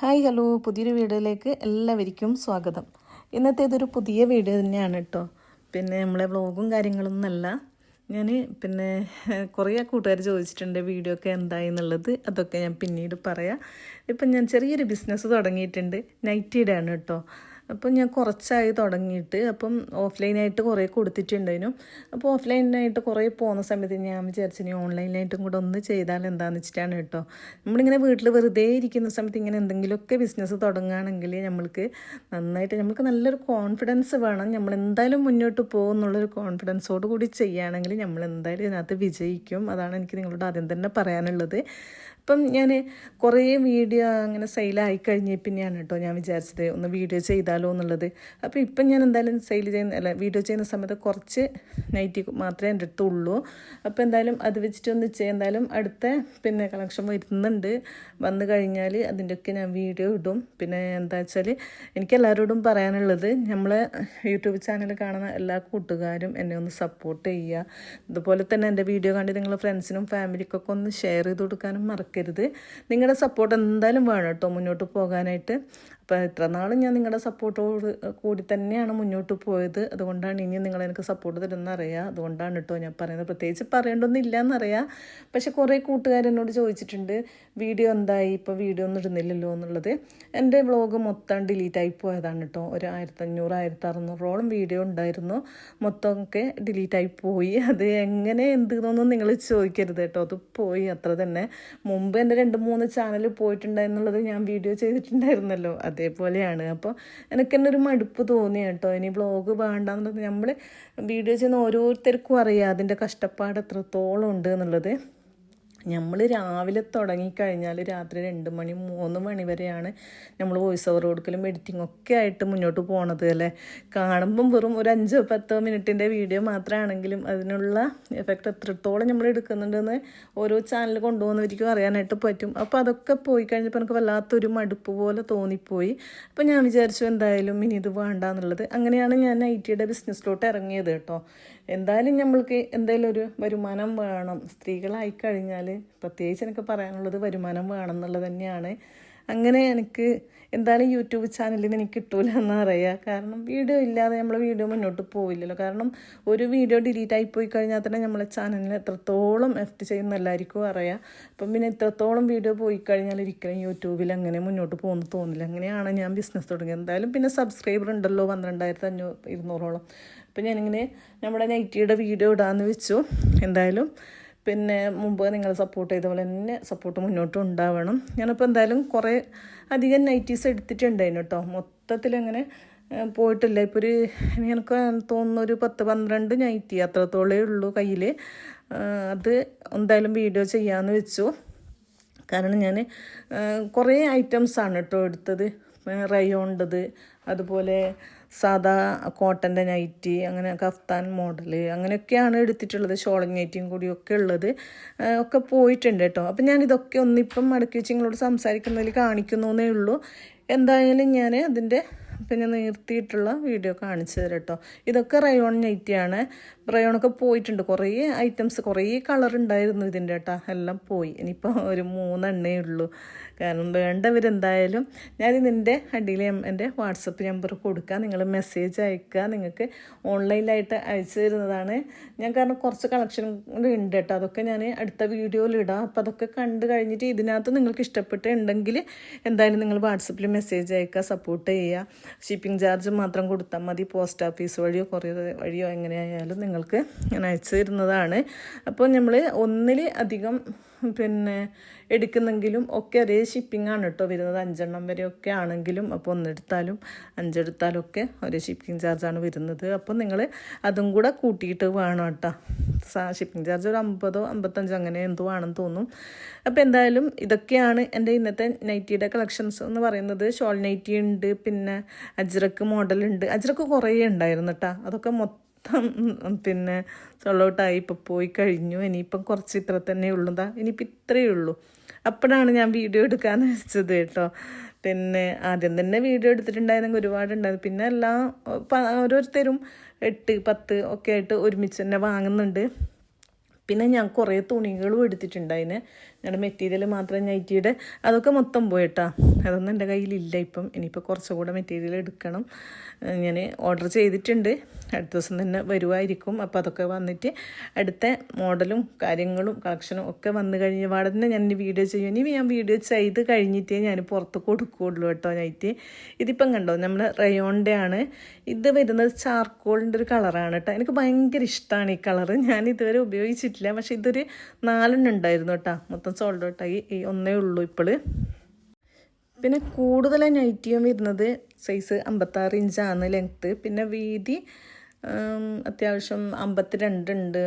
Hi hello. പുതിയൊരു വീഡിയോയിലേക്ക് എല്ലാവർക്കും സ്വാഗതം. ഇന്നത്തെ ഇതൊരു പുതിയ വീഡിയോ തന്നെയാണ് കേട്ടോ. പിന്നെ നമ്മളെ വ്ളോഗും കാര്യങ്ങളൊന്നുമല്ല. ഞാൻ പിന്നെ കുറേ കൂട്ടുകാർ ചോദിച്ചിട്ടുണ്ട് വീഡിയോ ഒക്കെ എന്തായി എന്നുള്ളത്. അതൊക്കെ ഞാൻ പിന്നീട് പറയാം. ഇപ്പം ഞാൻ ചെറിയൊരു ബിസിനസ് തുടങ്ങിയിട്ടുണ്ട്. നൈറ്റിയുടെ ആണ് കേട്ടോ. അപ്പം ഞാൻ കുറച്ചായി തുടങ്ങിയിട്ട് അപ്പം ഓഫ്ലൈനായിട്ട് കുറേ കൊടുത്തിട്ടുണ്ടായിരുന്നു. അപ്പോൾ ഓഫ്ലൈനായിട്ട് കുറേ പോകുന്ന സമയത്ത് ഞാൻ വിചാരിച്ചു ഇനി ഓൺലൈനായിട്ടും കൂടെ ഒന്ന് ചെയ്താൽ എന്താണെന്ന് വെച്ചിട്ടാണ് കേട്ടോ. നമ്മളിങ്ങനെ വീട്ടിൽ വെറുതെ ഇരിക്കുന്ന സമയത്ത് ഇങ്ങനെ എന്തെങ്കിലുമൊക്കെ ബിസിനസ് തുടങ്ങുകയാണെങ്കിൽ നമ്മൾക്ക് നന്നായിട്ട് നമുക്ക് നല്ലൊരു കോൺഫിഡൻസ് വേണം. നമ്മൾ എന്തായാലും മുന്നോട്ട് പോകും എന്നുള്ളൊരു കോൺഫിഡൻസോട് കൂടി ചെയ്യുകയാണെങ്കിൽ നമ്മൾ എന്തായാലും ഇതിനകത്ത് വിജയിക്കും. അതാണ് എനിക്ക് നിങ്ങളോട് ആദ്യം തന്നെ പറയാനുള്ളത്. അപ്പം ഞാൻ കുറേ വീഡിയോ അങ്ങനെ സെയിലായി കഴിഞ്ഞ പിന്നെയാണ് കേട്ടോ ഞാൻ വിചാരിച്ചത് ഒന്ന് വീഡിയോ ചെയ്താലോ എന്നുള്ളത്. അപ്പോൾ ഇപ്പം ഞാൻ എന്തായാലും സെയിൽ ചെയ്യുന്ന അല്ല വീഡിയോ ചെയ്യുന്ന സമയത്ത് കുറച്ച് നൈറ്റി മാത്രമേ എന്റെ അടുത്തുള്ളൂ. അപ്പോൾ എന്തായാലും അത് വെച്ചിട്ട് ഒന്ന് എന്തായാലും അടുത്ത പിന്നെ കളക്ഷൻ വരുന്നുണ്ട്. വന്നു കഴിഞ്ഞാൽ അതിന്റെയൊക്കെ ഞാൻ വീഡിയോ ഇടും. പിന്നെ എന്താ വെച്ചാൽ എനിക്ക് എല്ലാവരോടും പറയാനുള്ളത് നമ്മൾ യൂട്യൂബ് ചാനൽ കാണുന്ന എല്ലാ കൂട്ടുകാരും എന്നെ ഒന്ന് സപ്പോർട്ട് ചെയ്യുക. അതുപോലെ തന്നെ എന്റെ വീഡിയോ കണ്ടിട്ട് നിങ്ങളുടെ ഫ്രണ്ട്സിനും ഫാമിലിക്കൊക്കെ ഒന്ന് ഷെയർ ചെയ്ത് കൊടുക്കാനും മറക്കരുത്. നിങ്ങളുടെ സപ്പോർട്ട് എന്തായാലും വേണം കേട്ടോ മുന്നോട്ട് പോകാനായിട്ട്. അപ്പോൾ ഇത്ര നാളും ഞാൻ നിങ്ങളുടെ സപ്പോർട്ടോട് കൂടി തന്നെയാണ് മുന്നോട്ട് പോയത്. അതുകൊണ്ടാണ് ഇനിയും നിങ്ങൾ എനിക്ക് സപ്പോർട്ട് തരുന്നറിയാം. അതുകൊണ്ടാണ് കേട്ടോ ഞാൻ പറയുന്നത്. പ്രത്യേകിച്ച് പറയേണ്ടൊന്നും ഇല്ല എന്നറിയാം പക്ഷെ കുറേ കൂട്ടുകാരെന്നോട് ചോദിച്ചിട്ടുണ്ട് വീഡിയോ എന്തായി? ഇപ്പോൾ വീഡിയോ ഒന്നും ഇടുന്നില്ലല്ലോ എന്നുള്ളത്. എന്റെ വ്ളോഗ് മൊത്തം ഡിലീറ്റ് ആയി പോയതാണ് കേട്ടോ ഒരു ആയിരത്തഞ്ഞൂറ് ആയിരത്തി അറുന്നൂറോളം വീഡിയോ ഉണ്ടായിരുന്നു. മൊത്തമൊക്കെ ഡിലീറ്റ് ആയി പോയി. അത് എങ്ങനെ എന്തെന്നൊന്നും നിങ്ങൾ ചോദിക്കരുത് കേട്ടോ. അത് പോയി അത്ര തന്നെ. മുമ്പ് എന്റെ രണ്ട് മൂന്ന് ചാനൽ പോയിട്ടുണ്ടായിരുന്നുള്ളത് ഞാൻ വീഡിയോ ചെയ്തിട്ടുണ്ടായിരുന്നല്ലോ. അതേപോലെയാണ്. അപ്പോൾ എനിക്ക് തന്നെ ഒരു മടുപ്പ് തോന്നി കേട്ടോ. ഇനി വ്ളോഗ് വേണ്ടെന്നുള്ളത് നമ്മൾ വീഡിയോ ചെയ്യുന്ന ഓരോരുത്തർക്കും അറിയാം അതിന്റെ കഷ്ടപ്പാട് എത്രത്തോളം ഉണ്ട് എന്നുള്ളത്. നമ്മൾ രാവിലെ തുടങ്ങിക്കഴിഞ്ഞാൽ രാത്രി രണ്ട് മണി മൂന്ന് മണി വരെയാണ് നമ്മൾ വോയിസ് ഓവർ കൊടുക്കലും എഡിറ്റിംഗ് ഒക്കെ ആയിട്ട് മുന്നോട്ട് പോണത് അല്ലേ? കാണുമ്പം വെറും ഒരു അഞ്ചോ പത്തോ മിനിറ്റിന്റെ വീഡിയോ മാത്രമാണെങ്കിലും അതിനുള്ള എഫക്റ്റ് എത്രത്തോളം നമ്മൾ എടുക്കുന്നുണ്ടെന്ന് ഓരോ ചാനൽ കൊണ്ടുപോകുന്നവർക്കും അറിയാനായിട്ട് പറ്റും. അപ്പോൾ അതൊക്കെ പോയി കഴിഞ്ഞപ്പോൾ എനിക്ക് വല്ലാത്തൊരു മടുപ്പ് പോലെ തോന്നിപ്പോയി. അപ്പോൾ ഞാൻ വിചാരിച്ചു എന്തായാലും ഇനി ഇത് വേണ്ട എന്നുള്ളത് അങ്ങനെയാണ് ഞാൻ ഐ ടിയുടെ ബിസിനസ്സിലോട്ട് ഇറങ്ങിയത് കേട്ടോ. എന്തായാലും നമ്മൾക്ക് എന്തായാലും ഒരു വരുമാനം വേണം. സ്ത്രീകളായി കഴിഞ്ഞാൽ പ്രത്യേകിച്ച് എനിക്ക് പറയാനുള്ളത് വരുമാനം വേണം എന്നുള്ളത് തന്നെയാണ്. അങ്ങനെ എനിക്ക് എന്തായാലും യൂട്യൂബ് ചാനലിൽ എനിക്ക് കിട്ടൂല എന്നറിയാം കാരണം വീഡിയോ ഇല്ലാതെ നമ്മൾ വീഡിയോ മുന്നോട്ട് പോവില്ലല്ലോ. കാരണം ഒരു വീഡിയോ ഡിലീറ്റ് ആയി പോയി കഴിഞ്ഞാൽ തന്നെ നമ്മളെ ചാനലിന് എത്രത്തോളം എഫക്റ്റ് ചെയ്യുന്ന എല്ലാവർക്കും അറിയാം. അപ്പം പിന്നെ എത്രത്തോളം വീഡിയോ പോയി കഴിഞ്ഞാൽ ഒരിക്കലും യൂട്യൂബിൽ അങ്ങനെ മുന്നോട്ട് പോകുന്നു തോന്നില്ല. അങ്ങനെയാണ് ഞാൻ ബിസിനസ് തുടങ്ങിയത്. എന്തായാലും പിന്നെ സബ്സ്ക്രൈബർ ഉണ്ടല്ലോ പന്ത്രണ്ടായിരത്തി അഞ്ഞൂറ് ഇരുന്നൂറോളം. അപ്പം ഞാനിങ്ങനെ നമ്മുടെ നൈറ്റിയുടെ വീഡിയോ ഇടാമെന്ന് വെച്ചു. എന്തായാലും പിന്നെ മുമ്പ് നിങ്ങൾ സപ്പോർട്ട് ചെയ്ത പോലെ തന്നെ സപ്പോർട്ട് മുന്നോട്ട് ഉണ്ടാവണം. ഞാനിപ്പോൾ എന്തായാലും കുറേ അധികം നൈറ്റീസ് എടുത്തിട്ടുണ്ടായിരുന്നു കേട്ടോ മൊത്തത്തിലങ്ങനെ പോയിട്ടില്ല. ഇപ്പോൾ ഒരു എനിക്ക് തോന്നുന്നു ഒരു പത്ത് പന്ത്രണ്ട് നൈറ്റി അത്രത്തോളേ ഉള്ളൂ കയ്യിൽ അത് എന്തായാലും വീഡിയോ ചെയ്യാമെന്ന് വെച്ചു. കാരണം ഞാൻ കുറേ ഐറ്റംസാണ് കേട്ടോ എടുത്തത്. റയോണ്ടത് അതുപോലെ സാധാ കോട്ടന്റെ നൈറ്റി അങ്ങനെ കഫ്താൻ മോഡൽ അങ്ങനെയൊക്കെയാണ് എടുത്തിട്ടുള്ളത്. ഷോളിങ് നൈറ്റിയും കൂടിയൊക്കെ ഉള്ളത്. ഒക്കെ പോയിട്ടുണ്ട് കേട്ടോ അപ്പം ഞാൻ ഇതൊക്കെ ഒന്നിപ്പം മടക്കി വെച്ച് നിങ്ങളോട് സംസാരിക്കുന്നതിൽ കാണിക്കുന്നേ ഉള്ളൂ. എന്തായാലും ഞാൻ അതിന്റെ പിന്നെ നിർത്തിയിട്ടുള്ള വീഡിയോ കാണിച്ചു തരാം കേട്ടോ ഇതൊക്കെ റയോൺ നൈറ്റിയാണ് റയോണൊക്കെ പോയിട്ടുണ്ട്. കുറേ ഐറ്റംസ് കുറേ കളർ ഉണ്ടായിരുന്നു ഇതിന്റെ കേട്ടോ എല്ലാം പോയി. ഇനിയിപ്പോൾ ഒരു മൂന്നെണ്ണേ ഉള്ളൂ. കാരണം വേണ്ടവരെന്തായാലും ഞാൻ ഇതിന്റെ അടിയിൽ എന്റെ വാട്സപ്പ് നമ്പർ കൊടുക്കുക നിങ്ങൾ മെസ്സേജ് അയക്കുക നിങ്ങൾക്ക് ഓൺലൈനിലായിട്ട് അയച്ചു തരുന്നതാണ്. ഞാൻ കാരണം കുറച്ച് കളക്ഷൻ ഉണ്ട് കേട്ടോ അതൊക്കെ ഞാൻ അടുത്ത വീഡിയോയിൽ ഇടാം. അപ്പോൾ അതൊക്കെ കണ്ടു കഴിഞ്ഞിട്ട് ഇതിനകത്ത് നിങ്ങൾക്ക് ഇഷ്ടപ്പെട്ടുണ്ടെങ്കിൽ എന്തായാലും നിങ്ങൾ വാട്സപ്പിൽ മെസ്സേജ് അയക്കുക സപ്പോർട്ട് ചെയ്യുക ഷിപ്പിംഗ് ചാർജ് മാത്രം കൊടുത്താൽ മതി പോസ്റ്റ് ഓഫീസ് വഴിയോ കൊറിയർ വഴിയോ എങ്ങനെയായാലും നിങ്ങൾക്ക് ഞാൻ അയച്ചു തരുന്നതാണ്. അപ്പോൾ നമ്മൾ ഒന്നിൽ അധികം പിന്നെ എടുക്കുന്നെങ്കിലും ഒക്കെ ഒരേ ഷിപ്പിംഗ് ആണ് കേട്ടോ വരുന്നത്. അഞ്ചെണ്ണം ഒക്കെ ആണെങ്കിലും അപ്പോൾ ഒന്നെടുത്താലും അഞ്ചെടുത്താലും ഒക്കെ ഒരേ ഷിപ്പിംഗ് ചാർജാണ് വരുന്നത്. അപ്പോൾ നിങ്ങൾ അതും കൂടെ കൂട്ടിയിട്ട് വേണം കേട്ടോ. ഷിപ്പിംഗ് ചാർജ് ഒരു അമ്പതോ അമ്പത്തഞ്ചോ അങ്ങനെ എന്തോ ആണെന്ന് തോന്നും. അപ്പോൾ എന്തായാലും ഇതൊക്കെയാണ് എന്റെ ഇന്നത്തെ നൈറ്റിയുടെ കളക്ഷൻസ് എന്ന് പറയുന്നത്. ഷോൾ നൈറ്റി ഉണ്ട് പിന്നെ അജ്രക്ക് മോഡലുണ്ട് അജ്രക്ക് കുറേ ഉണ്ടായിരുന്നു കേട്ടോ. അതൊക്കെ മൊത്തം പിന്നെ സോളൗട്ടായി ഇപ്പോൾ പോയി കഴിഞ്ഞു. ഇനിയിപ്പം കുറച്ച് ഇത്ര തന്നെ ഉള്ളതാ ഇനിയിപ്പോൾ ഇത്രയേ ഉള്ളൂ. അപ്പോഴാണ് ഞാൻ വീഡിയോ എടുക്കാമെന്ന് വെച്ചത് കേട്ടോ. പിന്നെ ആദ്യം തന്നെ വീഡിയോ എടുത്തിട്ടുണ്ടായിരുന്നെങ്കിൽ ഒരുപാടുണ്ടായിരുന്നു. പിന്നെ എല്ലാം ഓരോരുത്തരും എട്ട് പത്ത് ഒക്കെ ആയിട്ട് ഒരുമിച്ച് തന്നെ വാങ്ങുന്നുണ്ട്. പിന്നെ ഞാൻ കുറേ തുണികളും എടുത്തിട്ടുണ്ടായിന്. ഞങ്ങളുടെ മെറ്റീരിയൽ മാത്രം നൈറ്റിയുടെ അതൊക്കെ മൊത്തം പോയിട്ടാ അതൊന്നും എന്റെ കയ്യിലില്ല ഇപ്പം. ഇനിയിപ്പോൾ കുറച്ചുകൂടെ മെറ്റീരിയൽ എടുക്കണം. ഞാൻ ഓർഡർ ചെയ്തിട്ടുണ്ട്. അടുത്ത ദിവസം തന്നെ വരുമായിരിക്കും അപ്പോൾ അതൊക്കെ വന്നിട്ട് അടുത്ത മോഡലും കാര്യങ്ങളും കളക്ഷനും ഒക്കെ വന്നു കഴിഞ്ഞ പാടെ തന്നെ ഞാൻ വീഡിയോ ചെയ്യും. ഇനി ഞാൻ വീഡിയോ ചെയ്ത് കഴിഞ്ഞിട്ടേ ഞാൻ പുറത്ത് കൊടുക്കുകയുള്ളൂ കേട്ടോ നൈറ്റ് ഇതിപ്പം കണ്ടോ നമ്മൾ റയോണിന്റെ ആണ് ഇത് വരുന്നത് ചാർക്കോളിന്റെ ഒരു കളറാണ് കേട്ടോ. എനിക്ക് ഭയങ്കര ഇഷ്ടമാണ് ഈ കളറ്. ഞാൻ ഇതുവരെ ഉപയോഗിച്ചിട്ടില്ല. പക്ഷെ ഇതൊരു നാലെണ്ണം ഉണ്ടായിരുന്നു കേട്ടോ. മൊത്തം സോൾഡ് ഔട്ടായി ഈ ഒന്നേ ഉള്ളൂ ഇപ്പോൾ പിന്നെ കൂടുതൽ നൈറ്റിയും വരുന്നത് സൈസ് അമ്പത്താറ് ഇഞ്ചാണ് ലെങ്ത്ത് പിന്നെ വീതി അത്യാവശ്യം അമ്പത്തി രണ്ടുണ്ട്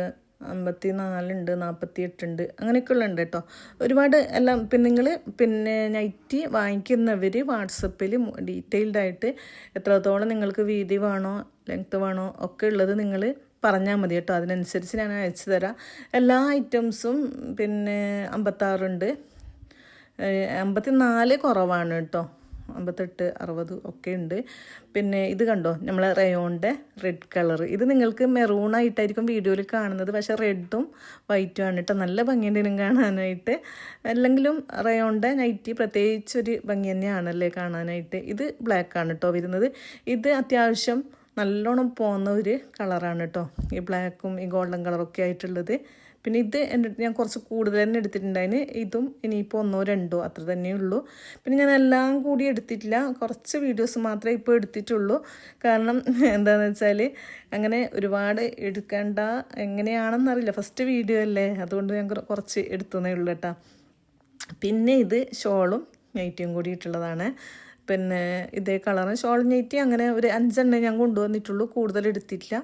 അമ്പത്തി നാലുണ്ട് നാൽപ്പത്തി എട്ടുണ്ട് അങ്ങനെയൊക്കെയുള്ള ഉണ്ട് കേട്ടോ. ഒരുപാട് എല്ലാം പിന്നെ നിങ്ങൾ പിന്നെ നൈറ്റി വാങ്ങിക്കുന്നവർ വാട്സപ്പിൽ ഡീറ്റെയിൽഡായിട്ട് എത്രത്തോളം നിങ്ങൾക്ക് വീതി വേണോ ലെങ്ത്ത് വേണോ ഒക്കെ ഉള്ളത് നിങ്ങൾ പറഞ്ഞാൽ മതി കേട്ടോ. അതിനനുസരിച്ച് ഞാൻ അയച്ചു തരാം. എല്ലാ ഐറ്റംസും പിന്നെ അമ്പത്താറുണ്ട്. അമ്പത്തി നാല് കുറവാണ് കേട്ടോ. അമ്പത്തെട്ട് അറുപത് ഒക്കെ ഉണ്ട്. പിന്നെ ഇത് കണ്ടോ? നമ്മളെ റയോണിന്റെ റെഡ് കളർ ഇത് നിങ്ങൾക്ക് മെറൂൺ ആയിട്ടായിരിക്കും വീഡിയോയിൽ കാണുന്നത്. പക്ഷേ റെഡും വൈറ്റും ആണ് കേട്ടോ നല്ല ഭംഗിയുണ്ട് കാണാനായിട്ട്. അല്ലെങ്കിലും റയോണിന്റെ നൈറ്റി പ്രത്യേകിച്ച് ഒരു ഭംഗി തന്നെയാണല്ലേ കാണാനായിട്ട്. ഇത് ബ്ലാക്ക് ആണ് കേട്ടോ വരുന്നത്. ഇത് അത്യാവശ്യം നല്ലോണം പോകുന്ന ഒരു കളറാണ് കേട്ടോ ഈ ബ്ലാക്കും ഈ ഗോൾഡൻ കളറൊക്കെ ആയിട്ടുള്ളത്. പിന്നെ ഇത് എന്റെ ഞാൻ കുറച്ച് കൂടുതൽ തന്നെ എടുത്തിട്ടുണ്ടായിന് ഇതും ഇനിയിപ്പോൾ ഒന്നോ രണ്ടോ അത്ര തന്നെ ഉള്ളൂ. പിന്നെ ഞാൻ എല്ലാം കൂടി എടുത്തിട്ടില്ല. കുറച്ച് വീഡിയോസ് മാത്രമേ ഇപ്പോൾ എടുത്തിട്ടുള്ളൂ. കാരണം എന്താണെന്ന് വെച്ചാൽ അങ്ങനെ ഒരുപാട് എടുക്കേണ്ട എങ്ങനെയാണെന്നറിയില്ല ഫസ്റ്റ് വീഡിയോ അല്ലേ? അതുകൊണ്ട് ഞാൻ കുറ- കുറച്ച് എടുത്തതേ ഉള്ളൂ കേട്ടോ. പിന്നെ ഇത് ഷോളും നൈറ്റിയും കൂടിയിട്ടുള്ളതാണ് പിന്നെ ഇതേ കളറ് ഷോൾ ഞെറ്റി അങ്ങനെ ഒരു അഞ്ചെണ്ണം ഞാൻ കൊണ്ടുവന്നിട്ടുള്ളൂ. കൂടുതൽ എടുത്തിട്ടില്ല.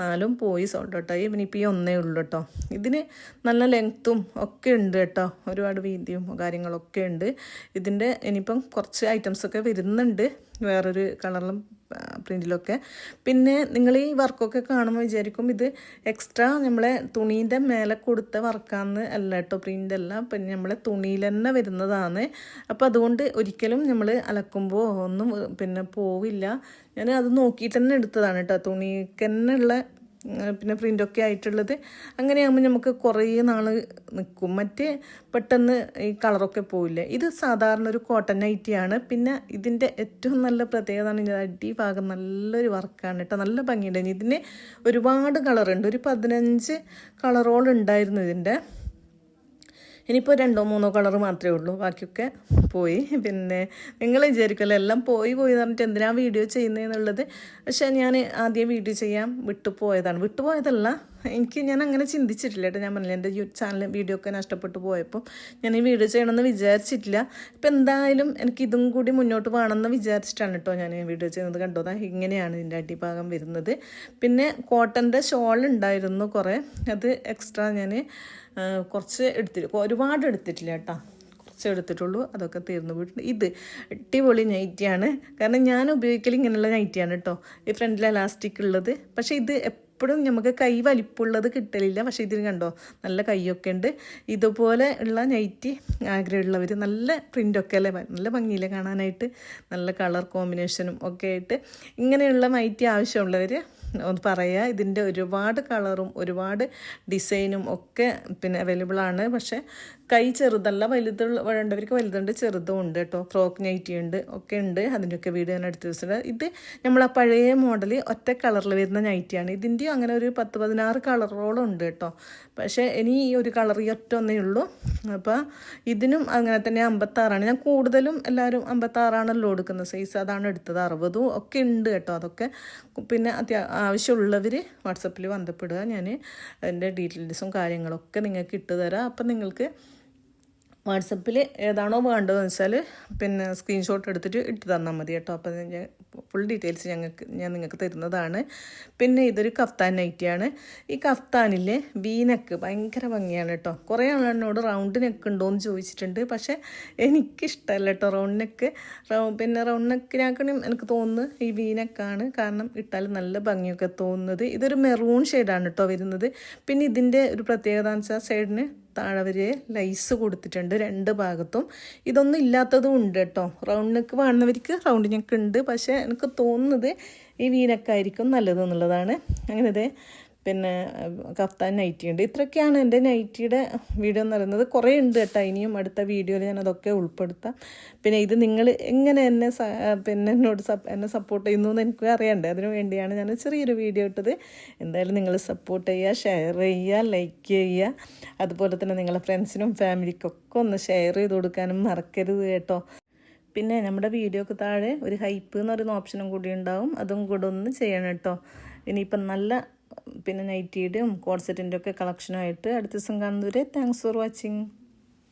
നാലും പോയി സോൾട്ടോട്ടായി കേട്ടോ ഇപ്പോൾ ഈ ഒന്നേ ഉള്ളൂ കേട്ടോ ഇതിന് നല്ല ലെങ്ത്തും ഒക്കെ ഉണ്ട് കേട്ടോ ഒരുപാട് വീതിയും കാര്യങ്ങളൊക്കെ ഉണ്ട്. ഇതിന്റെ ഇനിയിപ്പം കുറച്ച് ഐറ്റംസൊക്കെ വരുന്നുണ്ട്. വേറൊരു കളറിലും പ്രിന്റിലൊക്കെ പിന്നെ നിങ്ങൾ ഈ വർക്കൊക്കെ കാണുമ്പോൾ വിചാരിക്കും ഇത് എക്സ്ട്രാ നമ്മളെ തുണീന്റെ മേലെ കൊടുത്ത വർക്കാന്ന് അല്ല കേട്ടോ പ്രിന്റ് അല്ല. പിന്നെ നമ്മളെ തുണിയിൽ തന്നെ വരുന്നതാണ്. അപ്പോൾ അതുകൊണ്ട് ഒരിക്കലും നമ്മൾ അലക്കുമ്പോൾ ഒന്നും പിന്നെ പോവില്ല. ഞാൻ അത് നോക്കിയിട്ട് തന്നെ എടുത്തതാണ് കേട്ടോ. തുണിക്ക് തന്നെ ഉള്ള പിന്നെ പ്രിന്റൊക്കെ ആയിട്ടുള്ളത്. അങ്ങനെയാകുമ്പോൾ നമുക്ക് കുറേ നാൾ നിൽക്കും മറ്റേ പെട്ടെന്ന് ഈ കളറൊക്കെ പോവില്ലേ? ഇത് സാധാരണ ഒരു കോട്ടൺ നൈറ്റിയാണ് പിന്നെ ഇതിന്റെ ഏറ്റവും നല്ല പ്രത്യേകത ആണ് ഇതിന്റെ അടിഭാഗം നല്ലൊരു വർക്കാണ് കേട്ടോ നല്ല ഭംഗിയുണ്ട്. ഇതിന് ഒരുപാട് കളറുണ്ട്. ഒരു പതിനഞ്ച് കളറോളം ഉണ്ടായിരുന്നു ഇതിന്റെ ഇനിയിപ്പോൾ രണ്ടോ മൂന്നോ കളർ മാത്രമേ ഉള്ളൂ. ബാക്കിയൊക്കെ പോയി. പിന്നെ നിങ്ങൾ വിചാരിക്കുമല്ലോ എല്ലാം പോയി പോയി എന്ന് പറഞ്ഞിട്ട് എന്തിനാണ് വീഡിയോ ചെയ്യുന്നതെന്നുള്ളത് പക്ഷേ ഞാൻ ആദ്യം വീഡിയോ ചെയ്യാൻ വിട്ടുപോയതാണ്. വിട്ടുപോയതല്ല എനിക്ക് ഞാൻ അങ്ങനെ ചിന്തിച്ചിട്ടില്ല കേട്ടോ. ഞാൻ പറഞ്ഞില്ല എന്റെ ചാനൽ വീഡിയോ ഒക്കെ നഷ്ടപ്പെട്ടു പോയപ്പോൾ ഞാൻ ഈ വീഡിയോ ചെയ്യണമെന്ന് വിചാരിച്ചിട്ടില്ല. ഇപ്പം എന്തായാലും എനിക്ക് ഇതും കൂടി മുന്നോട്ട് വേണമെന്ന് വിചാരിച്ചിട്ടാണ് കേട്ടോ ഞാൻ ഈ വീഡിയോ ചെയ്യുന്നത് കണ്ടോ അതാ ഇങ്ങനെയാണ് ഇതിന്റെ അടിഭാഗം വരുന്നത്. പിന്നെ കോട്ടന്റെ ഷോൾ ഉണ്ടായിരുന്നു കുറേ. അത് എക്സ്ട്രാ ഞാൻ കുറച്ച് എടുത്തിട്ട് ഒരുപാട് എടുത്തിട്ടില്ല കേട്ടോ. കുറച്ച് എടുത്തിട്ടുള്ളൂ. അതൊക്കെ തീർന്നു പോയിട്ടുണ്ട്. ഇത് അടിപൊളി നൈറ്റിയാണ്. കാരണം ഞാൻ ഉപയോഗിക്കൽ ഇങ്ങനെയുള്ള നൈറ്റിയാണ് കേട്ടോ. ഈ ഫ്രണ്ടിൽ എലാസ്റ്റിക് ഉള്ളത്. പക്ഷേ ഇത് എപ്പോഴും നമുക്ക് കൈ വലിപ്പുള്ളത് കിട്ടലില്ല. പക്ഷേ ഇതിന് കണ്ടോ? നല്ല കൈയൊക്കെ ഉണ്ട്. ഇതുപോലെ ഉള്ള നൈറ്റി ആഗ്രഹമുള്ളവർ നല്ല പ്രിന്റൊക്കെ അല്ലേ? നല്ല ഭംഗിയില്ലേ കാണാനായിട്ട് നല്ല കളർ കോമ്പിനേഷനും ഒക്കെ ആയിട്ട് ഇങ്ങനെയുള്ള നൈറ്റി ആവശ്യമുള്ളവർ ഒന്ന് പറയുക ഇതിന്റെ ഒരുപാട് കളറും ഒരുപാട് ഡിസൈനും ഒക്കെ പിന്നെ അവൈലബിൾ ആണ്. പക്ഷേ കൈ ചെറുതല്ല വലുതുള്ള വേണ്ടവർക്ക് വലുതുണ്ട് ചെറുതും ഉണ്ട് കേട്ടോ. ഫ്രോക്ക് നൈറ്റി ഉണ്ട് ഒക്കെ ഉണ്ട്. അതിന്റെയൊക്കെ വീഡിയോ ഞാൻ അടുത്ത ദിവസം ഇത് നമ്മൾ ആ പഴയ മോഡൽ ഒറ്റ കളറിൽ വരുന്ന നൈറ്റിയാണ് ഇതിന്റെയും അങ്ങനെ ഒരു പത്ത് പതിനാറ് കളറോളം ഉണ്ട് കേട്ടോ. പക്ഷേ ഇനി ഈ ഒരു കളർ ഈ ഒറ്റ ഒന്നേ ഉള്ളൂ. അപ്പോൾ ഇതിനും അങ്ങനെ തന്നെ അമ്പത്താറാണ്. ഞാൻ കൂടുതലും എല്ലാവരും അമ്പത്താറാണല്ലോ എടുക്കുന്നത് സൈസ് അതാണ് എടുത്തത്. അറുപതും ഒക്കെ ഉണ്ട് കേട്ടോ അതൊക്കെ. പിന്നെ അത്യാ ആവശ്യമുള്ളവർ വാട്സപ്പിൽ ബന്ധപ്പെടുക. ഞാൻ അതിന്റെ ഡീറ്റെയിൽസും കാര്യങ്ങളൊക്കെ നിങ്ങൾക്ക് ഇട്ട് തരാം. അപ്പം നിങ്ങൾക്ക് വാട്സപ്പിൽ ഏതാണോ വേണ്ടതെന്ന് വെച്ചാൽ പിന്നെ സ്ക്രീൻഷോട്ട് എടുത്തിട്ട് ഇട്ട് തന്നാൽ മതി കേട്ടോ. അപ്പോൾ ഫുൾ ഡീറ്റെയിൽസ് ഞങ്ങൾക്ക് ഞാൻ നിങ്ങൾക്ക് തരുന്നതാണ്. പിന്നെ ഇതൊരു കഫ്താൻ നൈറ്റിയാണ് ഈ കഫ്താനിൽ നെക്ക് ഭയങ്കര ഭംഗിയാണ് കേട്ടോ. കുറേ ആളെന്നോട് റൗണ്ട് നെക്ക് ഉണ്ടോ എന്ന് ചോദിച്ചിട്ടുണ്ട്. പക്ഷേ എനിക്കിഷ്ടമല്ല കേട്ടോ റൗണ്ട് നെക്ക് പിന്നെ റൗണ്ട് നെക്കിനാക്കണം എനിക്ക് തോന്നുന്നു ഈ വീനക്കാണ് കാരണം ഇട്ടാൽ നല്ല ഭംഗിയൊക്കെ തോന്നുന്നത്. ഇതൊരു മെറൂൺ ഷെയ്ഡാണ് കേട്ടോ വരുന്നത്. പിന്നെ ഇതിന്റെ ഒരു പ്രത്യേകത എന്ന് വെച്ചാൽ സൈഡിന് താഴെ വരെ ലൈസ് കൊടുത്തിട്ടുണ്ട് രണ്ട് ഭാഗത്തും. ഇതൊന്നും ഇല്ലാത്തതും ഉണ്ട് കേട്ടോ. റൗണ്ട് നെക്ക് വേണമെന്നവർക്ക് റൗണ്ട് നെക്ക് ഉണ്ട്. പക്ഷേ എനിക്ക് തോന്നുന്നത് ഈ വീനക്കായിരിക്കും നല്ലത് എന്നുള്ളതാണ്. അങ്ങനെ പിന്നെ കഫ്താൻ നൈറ്റി ഉണ്ട്. ഇത്രയൊക്കെയാണ് എന്റെ നൈറ്റിയുടെ വീഡിയോ എന്ന് പറയുന്നത്. കുറേ ഉണ്ട് കേട്ടോ. ഇനിയും അടുത്ത വീഡിയോയിൽ ഞാൻ അതൊക്കെ ഉൾപ്പെടുത്താം. പിന്നെ ഇത് നിങ്ങൾ എങ്ങനെ എന്നെ പിന്നെ എന്നോട് എന്നെ സപ്പോർട്ട് ചെയ്യുന്നു എന്ന് എനിക്ക് അറിയണ്ടേ? അതിനു വേണ്ടിയാണ് ഞാൻ ചെറിയൊരു വീഡിയോ ഇട്ടത്. എന്തായാലും നിങ്ങൾ സപ്പോർട്ട് ചെയ്യുക ഷെയർ ചെയ്യുക ലൈക്ക് ചെയ്യുക. അതുപോലെ തന്നെ നിങ്ങളെ ഫ്രണ്ട്സിനും ഫാമിലിക്കൊക്കെ ഒന്ന് ഷെയർ ചെയ്ത് കൊടുക്കാനും മറക്കരുത് കേട്ടോ. പിന്നെ നമ്മുടെ വീഡിയോക്ക് താഴെ ഒരു ഹൈപ്പ് എന്ന് പറയുന്ന ഓപ്ഷനും കൂടി ഉണ്ടാവും. അതും കൂടെ ഒന്ന് ചെയ്യണം കേട്ടോ. ഇനിയിപ്പം നല്ല പിന്നെ നൈറ്റിയുടെയും കോഡ് സെറ്റിന്റെ ഒക്കെ കളക്ഷനുമായിട്ട് അടുത്ത ദിവസം കാണുന്നവരെ താങ്ക്സ് ഫോർ വാച്ചിങ്